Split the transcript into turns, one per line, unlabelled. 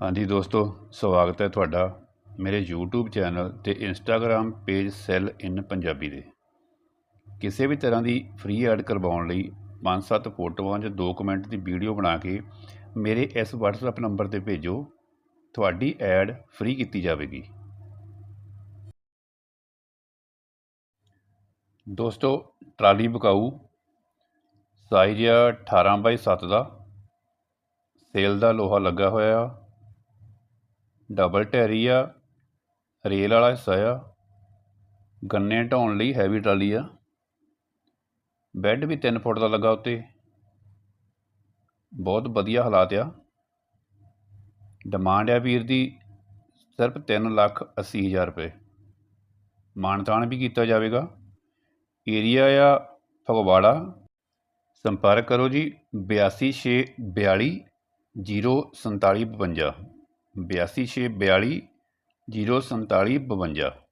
ਹਾਂਜੀ ਦੋਸਤੋ, ਸਵਾਗਤ ਹੈ ਤੁਹਾਡਾ ਮੇਰੇ YouTube ਚੈਨਲ ਤੇ Instagram page sale in Punjabi ਦੇ। ਕਿਸੇ ਵੀ ਤਰ੍ਹਾਂ ਦੀ ਫ੍ਰੀ ਐਡ ਕਰਵਾਉਣ ਲਈ 5-7 ਫੋਟੋਆਂ ਜਾਂ 2 ਮਿੰਟ ਦੀ ਵੀਡੀਓ ਬਣਾ ਕੇ ਮੇਰੇ ਇਸ WhatsApp ਨੰਬਰ ਤੇ ਭੇਜੋ, ਤੁਹਾਡੀ ਐਡ ਫ੍ਰੀ ਕੀਤੀ ਜਾਵੇਗੀ। ਦੋਸਤੋ, ਟਰਾਲੀ ਬਕਾਊ ਸਾਈਜ਼ ਆ 18 ਬਾਈ 7 ਦਾ ਸੇਲ ਦਾ ਲੋਹਾ ਲੱਗਾ ਹੋਇਆ ਡਬਲ ਟੈਰੀ ਆ, ਰੇਲ ਵਾਲਾ ਹਿੱਸਾ ਆ, ਗੰਨੇ ਢਾਉਣ ਲਈ ਹੈਵੀ ਟਰਾਲੀ ਆ। ਬੈੱਡ ਵੀ 3 ਫੁੱਟ ਦਾ ਲੱਗਾ ਉੱਤੇ। ਬਹੁਤ ਵਧੀਆ ਹਾਲਾਤ ਆ। ਡਿਮਾਂਡ ਆ ਵੀਰ ਦੀ ਸਿਰਫ 3 ਲੱਖ 80 ਹਜ਼ਾਰ ਰੁਪਏ। ਮਾਨਤਾਨ ਵੀ ਕੀਤਾ ਜਾਵੇਗਾ। ਏਰੀਆ ਆ ਫਗਵਾੜਾ। ਸੰਪਰਕ ਕਰੋ ਜੀ 8262 04752 8262 04752